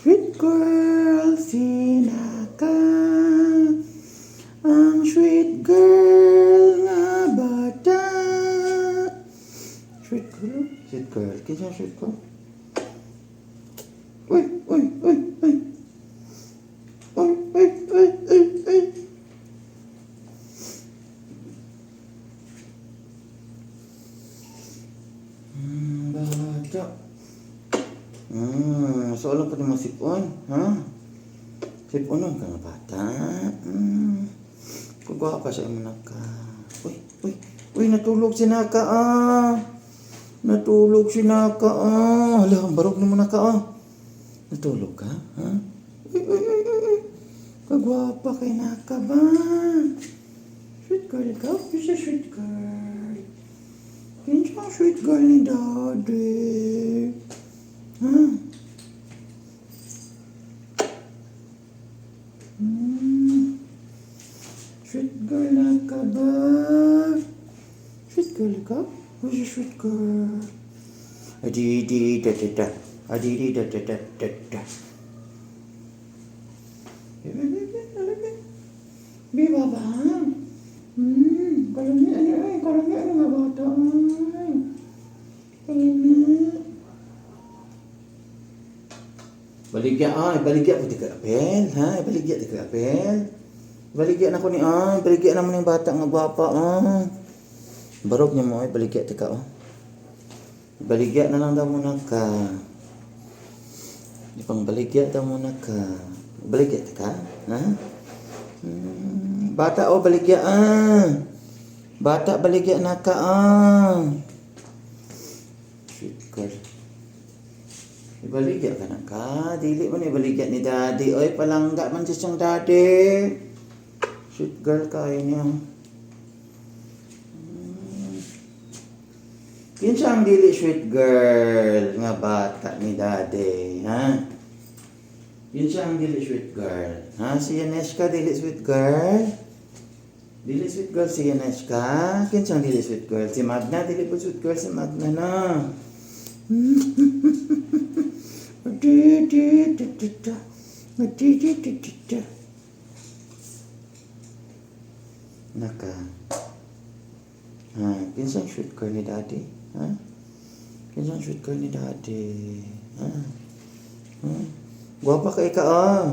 Sweet girl, sinaka Ang sweet girl nga bata Sweet girl, sweet girl, kinsa sweet girl? Uy, uy, uy, uy Uy, uy, uy, uy, uy Hmm, bata Hmm, so alam ko naman sipon, ha? Sipon ang kang bata. Hmm. Kugwa pa siya mo naka. Uy, uy, uy, natulog si Naka, ah. Natulog si Naka, ah. Hala, barog na mo Naka, ah. Natulog ka, ha? Uy, uy, uy, uy, uy. Kagwapa kay Naka ba? Sweet girl ka? Isa sweet girl. Kinsa ang sweet girl ni Daddy? Şutgör'le kadar. Şutgör'le kadar. Hoca Şutgör. Hadi di da da da. Ah, Hadi di da da da da da. Bi baba. Hmm, kalau ni ada ai, kalau ni ada baba tak ai. Balik ya, ah. balik ya pun dekat apel, ha, balik ya dekat apel. Baligya na ko ni ay, baligya naman yung bata nga gwapa, ah. Barog niya mo ay, baligya di ka, oh. Baligya na lang daw muna ka. Ipang baligya daw muna ka. Baligya di ka, ha? Hmm, bata, oh, baligya, ah. Bata, baligya na ka, ah. Girl. Ibaligya ka na ka. Dili man ibaligya ni daddy. Oy, palangga man siya siyang daddy. Sweet girl ka niya. Hmm. Kinsa ang dili sweet girl nga bata ni daddy, ha? Kinsa ang dili sweet girl? Ha? Si Yaneska dili sweet girl? Dili sweet girl si Yaneska? Kinsa ang dili sweet girl? Si Magna dili po sweet girl si Magna na. Di, di, di. Di, di, di, di, Naka. Ha, kinsang shoot girl ni daddy? Ha? Kinsang shoot girl ni daddy? Ha? Ha? Gwapa ka ika ah.